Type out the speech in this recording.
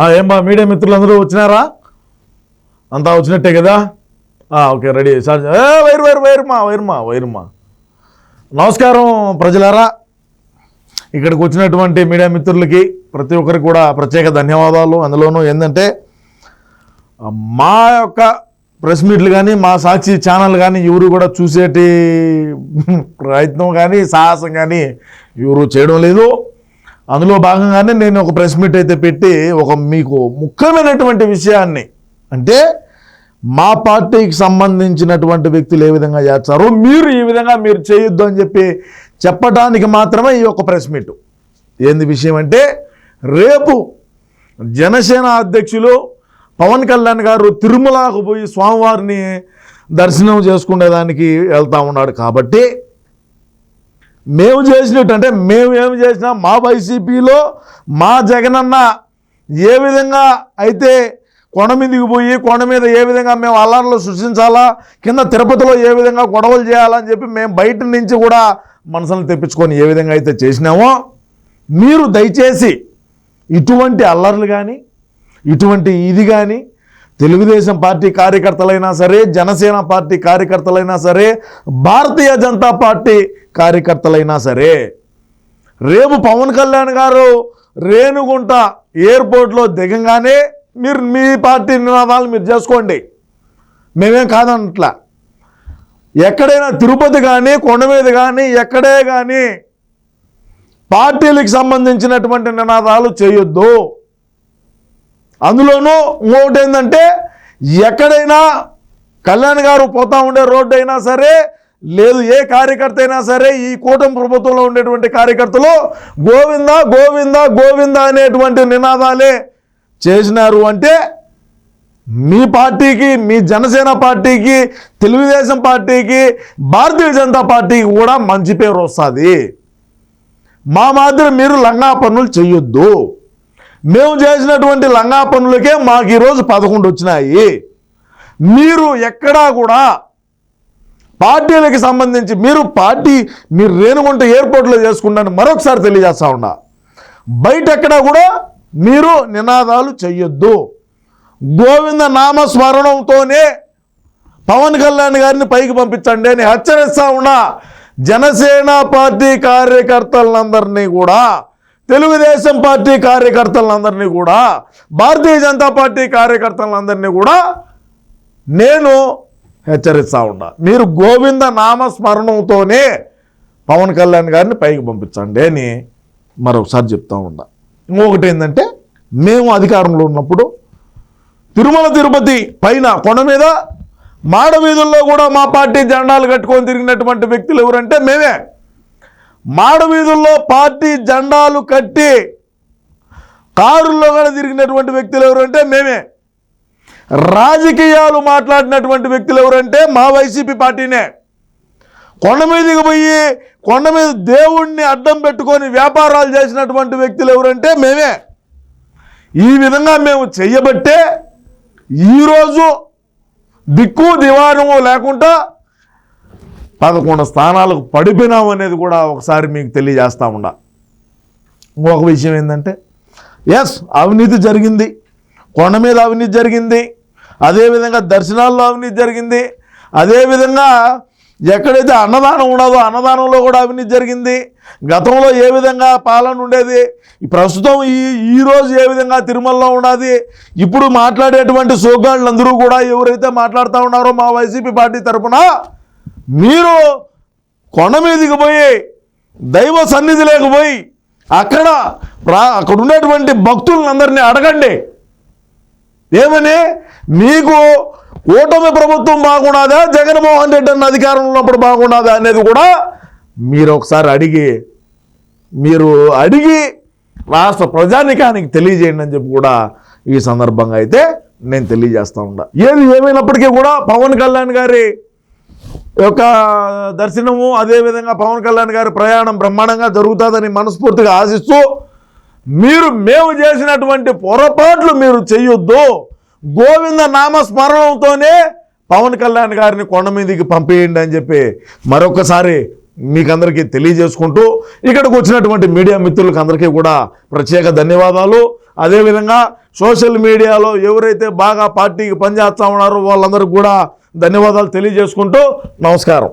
ఏం బా మీడియా మిత్రులందరూ వచ్చినారా? అంతా వచ్చినట్టే కదా? Okay ready. సార్ వైరు వైరు వైరుమా వైరుమా వైరుమా నమస్కారం ప్రజలారా. ఇక్కడికి వచ్చినటువంటి మీడియా మిత్రులకి ప్రతి ఒక్కరికి కూడా ప్రత్యేక ధన్యవాదాలు. అందులోనూ ఏంటంటే మా యొక్క ప్రెస్ మీట్లు కానీ మా సాక్షి ఛానల్ కానీ ఎవరు కూడా చూసేటి ప్రయత్నం కానీ సాహసం కానీ ఎవరు చేయడం లేదు. అందులో భాగంగానే నేను ఒక ప్రెస్ మీట్ అయితే పెట్టి ఒక మీకు ముఖ్యమైనటువంటి విషయాన్ని అంటే మా పార్టీకి సంబంధించినటువంటి వ్యక్తులు ఏ విధంగా చేస్తారో మీరు ఈ విధంగా మీరు చేయొద్దు అని చెప్పి చెప్పడానికి మాత్రమే ఈ యొక్క ప్రెస్ మీట్. ఏంది విషయం అంటే రేపు జనసేన అధ్యక్షులు పవన్ కళ్యాణ్ గారు తిరుమలకు పోయి స్వామివారిని దర్శనం చేసుకునేదానికి వెళ్తూ ఉన్నాడు కాబట్టి మేము చేసినట్టు అంటే మేము ఏమి చేసినా మా వైసీపీలో మా జగనన్న ఏ విధంగా అయితే కొండ మీదకి పోయి కొండ మీద ఏ విధంగా మేము అల్లారులు సృష్టించాలా కింద తిరుపతిలో ఏ విధంగా గొడవలు చేయాలని చెప్పి మేము బయట నుంచి కూడా మనసులను తెప్పించుకొని ఏ విధంగా అయితే చేసినామో మీరు దయచేసి ఇటువంటి అల్లర్లు కానీ ఇటువంటి ఇది కానీ తెలుగుదేశం పార్టీ కార్యకర్తలైనా సరే జనసేన పార్టీ కార్యకర్తలైనా సరే భారతీయ జనతా పార్టీ కార్యకర్తలైనా సరే రేపు పవన్ కళ్యాణ్ గారు రేణుగుంట ఎయిర్పోర్ట్లో దిగంగానే మీరు మీ పార్టీ నినాదాలు మీరు చేసుకోండి. మేమేం కాదనట్లా. ఎక్కడైనా తిరుపతి కానీ కొండ మీద కానీ ఎక్కడే కానీ పార్టీలకు సంబంధించినటువంటి నినాదాలు చేయొద్దు. అందులోనూ ఇంకొకటి ఏంటంటే ఎక్కడైనా కళ్యాణ్ గారు పోతా ఉండే రోడ్డు అయినా సరే లేదు ఏ కార్యకర్త అయినా సరే ఈ కూటమి ప్రభుత్వంలో ఉండేటువంటి కార్యకర్తలు గోవింద గోవింద గోవింద అనేటువంటి నినాదాలే చేసినారు అంటే మీ పార్టీకి మీ జనసేన పార్టీకి తెలుగుదేశం పార్టీకి భారతీయ జనతా పార్టీకి కూడా మంచి పేరు వస్తుంది. మా మాదిరి మీరు లంగా పనులు చెయ్యొద్దు. మేము చేసినటువంటి లంగా పనులకే మాకు ఈరోజు పదకొండు వచ్చినాయి. మీరు ఎక్కడా కూడా పార్టీలకు సంబంధించి మీరు పార్టీ మీరు రేణుగుంట ఎయిర్పోర్ట్లో చేసుకుంటాను మరొకసారి తెలియజేస్తా ఉన్నా. బయట ఎక్కడా కూడా మీరు నినాదాలు చెయ్యొద్దు. గోవింద నామస్మరణంతోనే పవన్ కళ్యాణ్ గారిని పైకి పంపించండి అని హెచ్చరిస్తా ఉన్నా. జనసేన పార్టీ కార్యకర్తలందరినీ కూడా తెలుగుదేశం పార్టీ కార్యకర్తలందరినీ కూడా భారతీయ జనతా పార్టీ కార్యకర్తలందరినీ కూడా నేను హెచ్చరిస్తా ఉన్నా. మీరు గోవింద నామస్మరణంతోనే పవన్ కళ్యాణ్ గారిని పైకి పంపించండి అని మరొకసారి చెప్తా ఉన్నా. ఇంకొకటి ఏంటంటే మేము అధికారంలో ఉన్నప్పుడు తిరుమల తిరుపతి పైన కొండ మీద మాడ వీధుల్లో కూడా మా పార్టీ జెండాలు కట్టుకొని తిరిగినటువంటి వ్యక్తులు ఎవరంటే మేమే. మాడవీధుల్లో పార్టీ జెండాలు కట్టి కారుల్లో కూడా తిరిగినటువంటి వ్యక్తులు ఎవరంటే మేమే. రాజకీయాలు మాట్లాడినటువంటి వ్యక్తులు ఎవరంటే మా వైసీపీ పార్టీనే. కొండ మీదకి పోయి కొండ మీద దేవుణ్ణి అడ్డం పెట్టుకొని వ్యాపారాలు చేసినటువంటి వ్యక్తులు ఎవరంటే మేమే. ఈ విధంగా మేము చెయ్యబట్టే ఈరోజు దిక్కు దివారము లేకుండా పదకొండు స్థానాలకు పడిపోయినాం అనేది కూడా ఒకసారి మీకు తెలియజేస్తా ఉండా ఇంకొక విషయం ఏంటంటే ఎస్ అవినీతి జరిగింది. కొండ మీద అవినీతి జరిగింది. అదేవిధంగా దర్శనాల్లో అవినీతి జరిగింది. అదేవిధంగా ఎక్కడైతే అన్నదానం ఉండదో అన్నదానంలో కూడా అవినీతి జరిగింది. గతంలో ఏ విధంగా పాలన ఉండేది? ప్రస్తుతం ఈ ఈరోజు ఏ విధంగా తిరుమలలో ఉన్నది? ఇప్పుడు మాట్లాడేటువంటి సోగాళ్ళందరూ కూడా ఎవరైతే మాట్లాడుతూ ఉన్నారో మా వైసీపీ పార్టీ తరఫున మీరు కొండ మీదకి పోయి దైవ సన్నిధి లేకపోయి అక్కడ అక్కడ ఉండేటువంటి భక్తులందరినీ అడగండి. ఏమని? మీకు ఓటమి ప్రభుత్వం బాగున్నదా జగన్మోహన్ రెడ్డి అన్న అధికారంలో ఉన్నప్పుడు బాగున్నదా అనేది కూడా మీరు ఒకసారి అడిగి మీరు అడిగి రాష్ట్ర ప్రజానికానికి తెలియజేయండి అని చెప్పి కూడా ఈ సందర్భంగా అయితే నేను తెలియజేస్తా ఉన్నా. ఏది ఏమైనప్పటికీ కూడా పవన్ కళ్యాణ్ గారి యొక్క దర్శనము అదేవిధంగా పవన్ కళ్యాణ్ గారి ప్రయాణం బ్రహ్మాండంగా జరుగుతుందని మనస్ఫూర్తిగా ఆశిస్తూ మీరు మేము చేసినటువంటి పొరపాట్లు మీరు చెయ్యొద్దు గోవింద నామస్మరణంతోనే పవన్ కళ్యాణ్ గారిని కొండ మీదకి పంపేయండి అని చెప్పి మరొకసారి మీకందరికీ తెలియజేసుకుంటూ ఇక్కడికి వచ్చినటువంటి మీడియా మిత్రులకు అందరికీ కూడా ప్రత్యేక ధన్యవాదాలు. అదేవిధంగా సోషల్ మీడియాలో ఎవరైతే బాగా పార్టీకి పనిచేస్తూ ఉన్నారో వాళ్ళందరికీ కూడా ధన్యవాదాలు తెలియజేసుకుంటూ నమస్కారం.